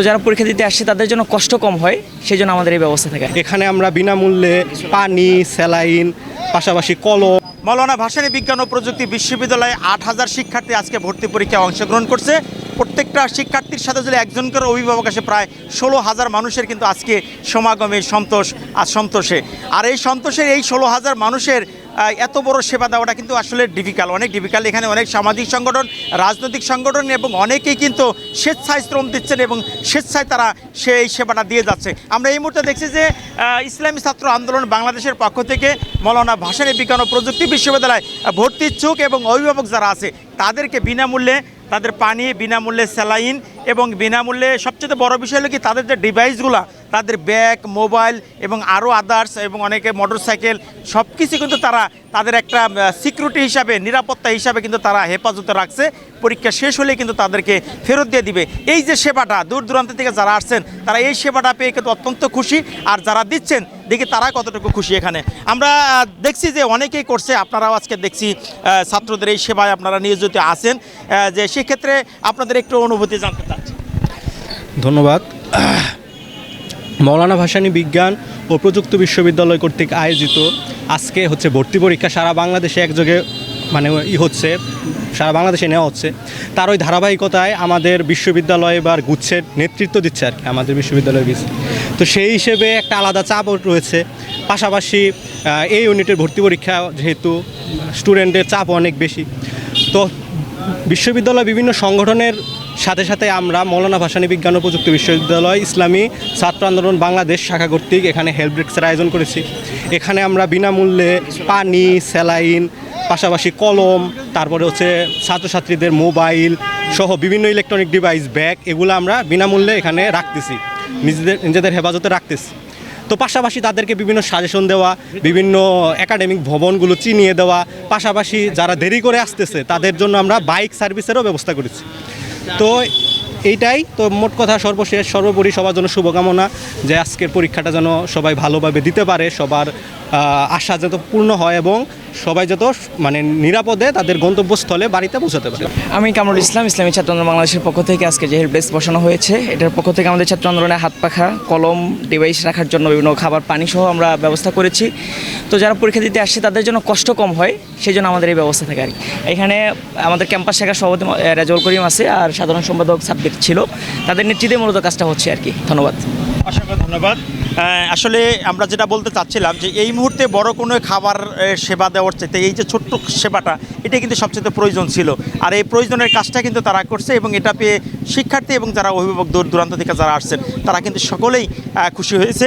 তো যারা পরীক্ষা দিতে আসছে তাদের জন্য কষ্ট কম হয় সেই জন্য আমাদের এই ব্যবস্থা থাকে। এখানে আমরা বিনামূল্যে পানি স্যালাইন পাশাপাশি কলম। মৌলানা ভাসানী বিজ্ঞান ও প্রযুক্তি বিশ্ববিদ্যালয়ে আট হাজার শিক্ষার্থী আজকে ভর্তি পরীক্ষায় অংশগ্রহণ করছে। প্রত্যেকটা শিক্ষার্থীর সাথে যদি একজন করে অভিভাবক আসে প্রায় ষোলো হাজার মানুষের কিন্তু আজকে সমাগমে সন্তোষ আর সন্তোষে। আর এই সন্তোষের এই ষোলো হাজার মানুষের এত বড় সেবা দেওয়াটা কিন্তু আসলে ডিফিকাল্ট অনেক ডিফিকাল্ট এখানে অনেক সামাজিক সংগঠন, রাজনৈতিক সংগঠন এবং অনেকেই কিন্তু স্বেচ্ছায় শ্রম দিচ্ছেন এবং স্বেচ্ছায় তারা সেই সেবাটা দিয়ে যাচ্ছে। আমরা এই মুহূর্তে দেখছি যে ইসলামী ছাত্র আন্দোলন বাংলাদেশের পক্ষ থেকে মৌলানা ভাসানী বিজ্ঞান ও প্রযুক্তি বিশ্ববিদ্যালয় ভর্তি ইচ্ছুক এবং অভিভাবক যারা আছে, তাদেরকে বিনামূল্যে তাদের পানি, বিনামূল্যে স্যালাইন এবং বিনামূল্যে সবচেয়ে বড় বিষয় হলো কি তাদের যে ডিভাইসগুলো তাদের ব্যাগ, মোবাইল এবং আরও আদার্স এবং অনেকে মোটরসাইকেল সব কিছু কিন্তু তারা তাদের একটা সিকিউরিটি হিসাবে, নিরাপত্তা হিসাবে কিন্তু তারা হেফাজতে রাখছে। পরীক্ষা শেষ হলে কিন্তু তাদেরকে ফেরত দিয়ে দিবে। এই যে সেবাটা, দূর দূরান্ত থেকে যারা আসছেন, তারা এই সেবাটা পেয়ে কিন্তু অত্যন্ত খুশি। আর যারা দিচ্ছেন, দেখি তারা কতটুকু খুশি এখানে। আমরা দেখছি যে অনেকেই করছে, আপনারাও আজকে দেখছি ছাত্রদের এই সেবায় আপনারা নিয়োজিত আছেন। যে সেক্ষেত্রে আপনাদের একটু অনুভূতি জানতে চাচ্ছি। ধন্যবাদ। মৌলানা ভাসানী বিজ্ঞান ও প্রযুক্তি বিশ্ববিদ্যালয় কর্তৃক আয়োজিত। আজকে হচ্ছে ভর্তি পরীক্ষা। সারা বাংলাদেশে একযোগে মানে ই হচ্ছে, সারা বাংলাদেশে নেওয়া হচ্ছে। তার ওই ধারাবাহিকতায় আমাদের বিশ্ববিদ্যালয় এবার গুচ্ছের নেতৃত্ব দিচ্ছে আর কি, আমাদের বিশ্ববিদ্যালয়ের বিষ তো সেই হিসেবে একটা আলাদা চাপও রয়েছে। পাশাপাশি এই ইউনিটের ভর্তি পরীক্ষা যেহেতু স্টুডেন্টের চাপ অনেক বেশি। তো বিশ্ববিদ্যালয় বিভিন্ন সংগঠনের সাথে সাথে আমরা মৌলানা ভাসানী বিজ্ঞান ও প্রযুক্তি বিশ্ববিদ্যালয় ইসলামী ছাত্র আন্দোলন বাংলাদেশ শাখা কর্তৃক এখানে হেল্প ডেস্কের আয়োজন করেছি। এখানে আমরা বিনামূল্যে পানি, স্যালাইন, পাশাপাশি কলম, তারপরে হচ্ছে ছাত্রছাত্রীদের মোবাইল সহ বিভিন্ন ইলেকট্রনিক ডিভাইস, ব্যাগ এগুলো আমরা বিনামূল্যে এখানে রাখতেছি। নিজেদের নিজেদের হেফাজতে রাখতেছি। তো পাশাপাশি তাদেরকে বিভিন্ন সাজেশন দেওয়া, বিভিন্ন একাডেমিক ভবনগুলো চিনিয়ে দেওয়া, পাশাপাশি যারা দেরি করে আসতেছে তাদের জন্য আমরা বাইক সার্ভিসেরও ব্যবস্থা করেছি। তো এইটাই। তো মোট কথা সর্বশেষ, সর্বোপরি সবার জন্য শুভকামনা যে আজকের পরীক্ষাটা যেন সবাই ভালোভাবে দিতে পারে, সবার আশা যত পূর্ণ হয় এবং সবাই যত মানে নিরাপদে তাদের গন্তব্যস্থলে বাড়িতে পৌঁছাতে পারে। আমি কামরুল ইসলাম ইসলামী ছাত্র আন্দোলন বাংলাদেশের পক্ষ থেকে আজকে যে হেল্প ডেস্ক বসানো হয়েছে এটার পক্ষ থেকে আমাদের ছাত্র আন্দোলনে হাত পাখা কলম ডিভাইস রাখার জন্য বিভিন্ন খাবার পানি সহ আমরা ব্যবস্থা করেছি। তো যারা পরীক্ষা দিতে আসছে তাদের জন্য কষ্ট কম হয় সেই জন্য আমাদের এই ব্যবস্থা থাকে আর কি। এখানে আমাদের ক্যাম্পাস শাখার সভাপতি ম- করিম আছে আর সাধারণ সম্পাদক সাবজেক্ট ছিল। তাদের নেতৃত্বে মূলত কাজটা হচ্ছে আর কি। ধন্যবাদ। অসংখ্য ধন্যবাদ। আসলে আমরা যেটা বলতে চাচ্ছিলাম যে এই মুহূর্তে বড় কোনো খাবার সেবা দেওয়ার চাইতে এই যে ছোট্ট সেবাটা, এটা কিন্তু সবচেয়ে প্রয়োজন ছিল। আর এই প্রয়োজনের কাজটা কিন্তু তারা করছে এবং এটা পেয়ে শিক্ষার্থী এবং যারা অভিভাবক দূর দূরান্ত থেকে যারা আসছেন, তারা কিন্তু সকলেই খুশি হয়েছে।